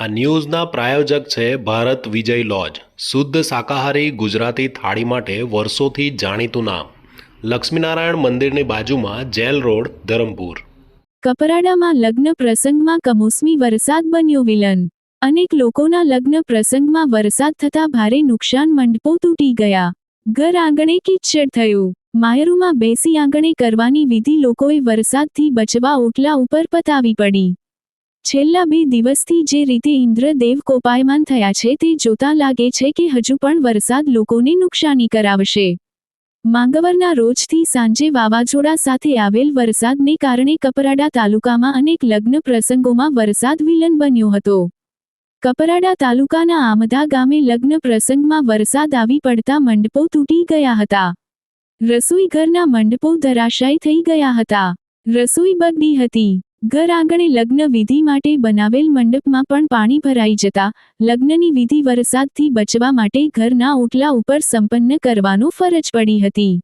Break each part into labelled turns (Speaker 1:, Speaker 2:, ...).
Speaker 1: આ ન્યૂઝના પ્રાયોજક છે ભારત વિજય લોજ. શુદ્ધ શાકાહારી ગુજરાતી થાળી માટે વર્ષોથી જાણીતું નામ. લક્ષ્મીનારાયણ મંદિરની બાજુમાં જેલ રોડ, ધરમપુર.
Speaker 2: કપરાડામાં લગ્ન પ્રસંગમાં કમોસમી વરસાદ બન્યો વિલન. અનેક લોકોના લગ્ન પ્રસંગમાં વરસાદ થતા ભારે નુકસાન મંડપો તૂટી ગયા. ઘર આંગણે કિચડ થયું. માયરુમાં બેસી આંગણે કરવાની વિધિ લોકોએ વરસાદથી બચવા ઓટલા ઉપર પતાવી પડી. છેલ્લા બે દિવસથી જે રીતે ઇન્દ્રદેવ કોપાયમાન થયા છે તે જોતા લાગે છે કે હજુ પણ વરસાદ લોકોને નુકસાની કરાવશે. માંગવરના રોજથી સાંજે વાવાઝોડા સાથે આવેલ વરસાદને કારણે કપરાડા તાલુકામાં અનેક લગ્ન પ્રસંગોમાં વરસાદ વિલન બન્યો હતો. કપરાડા તાલુકાના આમદા ગામે લગ્ન પ્રસંગમાં વરસાદ આવી પડતા મંડપો તૂટી ગયા હતા. રસોઈ ઘરના મંડપો ધરાશાયી થઈ ગયા હતા. રસોઈ બગડી હતી. ઘર આંગણે લગ્ન વિધિ માટે બનાવેલ મંડપમાં પણ પાણી ભરાઈ જતા, લગ્નની વિધિ વરસાદથી બચવા માટે ઘરના ઓટલા ઉપર સંપન્ન કરવાનું ફરજ પડી હતી.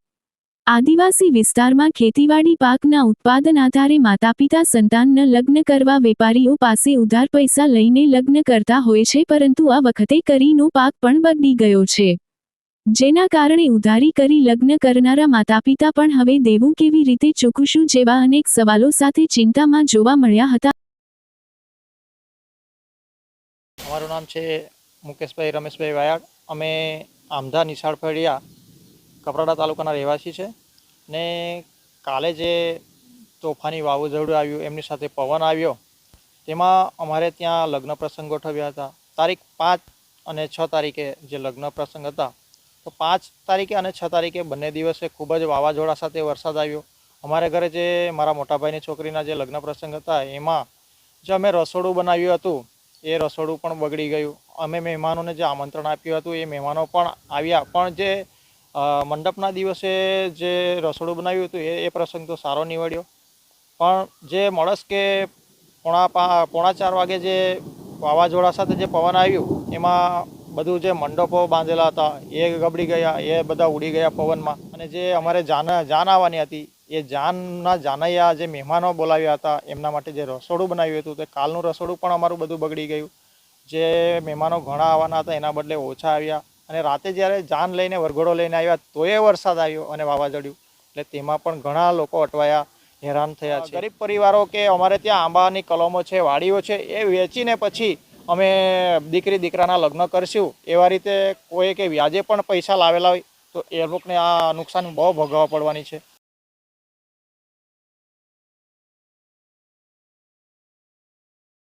Speaker 2: આદિવાસી વિસ્તારમાં ખેતીવાડી પાકના ઉત્પાદન આધારે માતાપિતા સંતાનના લગ્ન કરવા વેપારીઓ પાસે ઉધાર પૈસા લઈને લગ્ન કરતા હોય છે, પરંતુ આ વખતે કરીનો પાક પણ બગડી ગયો છે. જેના કારણે ઉધારી કરી લગ્ન કરનારા માતાપિતા પણ હવે દેવું કેવી રીતે ચૂકવશું જેવા અનેક સવાલો સાથે ચિંતામાં જોવા મળ્યા હતા.
Speaker 3: અમારું નામ છે મુકેશભાઈ રમેશભાઈ વાયાડ અમે આમધા નિશાળ ફળિયા કપરાડા તાલુકાના રહેવાસી છે ને કાલે જે તોફાની વાવાઝોડું આવ્યું, એમની સાથે પવન આવ્યો, તેમાં અમારે ત્યાં લગ્ન પ્રસંગ ગોઠવ્યા હતા. તારીખ પાંચ અને છ તારીખે જે લગ્ન પ્રસંગ હતા તો પાંચ તારીખે અને છ તારીખે બંને દિવસે ખૂબ જ વાવાઝોડા સાથે વરસાદ આવ્યો. અમારા ઘરે જે મારા મોટાભાઈની છોકરીના જે લગ્ન પ્રસંગ હતા, એમાં જે અમે રસોડું બનાવ્યું હતું, એ રસોડું પણ બગડી ગયું. અમે મહેમાનોને જે આમંત્રણ આપ્યું હતું, એ મહેમાનો પણ આવ્યા. પણ જે મંડપના દિવસે જે રસોડું બનાવ્યું હતું, એ એ પ્રસંગ તો સારો નીવડ્યો. પણ જે મળસ કે પોણા પા, પોણા ચાર વાગે જે વાવાઝોડા સાથે જે પવન આવ્યું, એમાં બધું જે મંડપો બાંધેલા હતા, એ ગબડી ગયા, એ બધા ઉડી ગયા પવનમાં. અને જે અમારે જાન જાન આવવાની હતી, એ જાનના જાનૈયા જે મહેમાનો બોલાવ્યા હતા, એમના માટે જે રસોડું બનાવ્યું હતું, તે કાલનું રસોડું પણ અમારું બધું બગડી ગયું. જે મહેમાનો ઘણા આવવાના હતા, એના બદલે ઓછા આવ્યા. અને રાતે જ્યારે જાન લઈને વરઘોડો લઈને આવ્યા, તોય વરસાદ આવ્યો અને વાવાઝોડ્યું. એટલે તેમાં પણ ઘણા લોકો અટવાયા, હેરાન થયા છે. ગરીબ પરિવારો કે અમારે ત્યાં આંબાની કલમો છે, વાડીઓ છે, એ વેચીને પછી અમે દીકરી દીકરાના લગ્ન કરશું. એવા રીતે કોઈ કે વ્યાજે પણ પૈસા લાવેલા હોય તો એ લોકોને આ નુકસાન બહુ ભોગવવા પડવાની છે.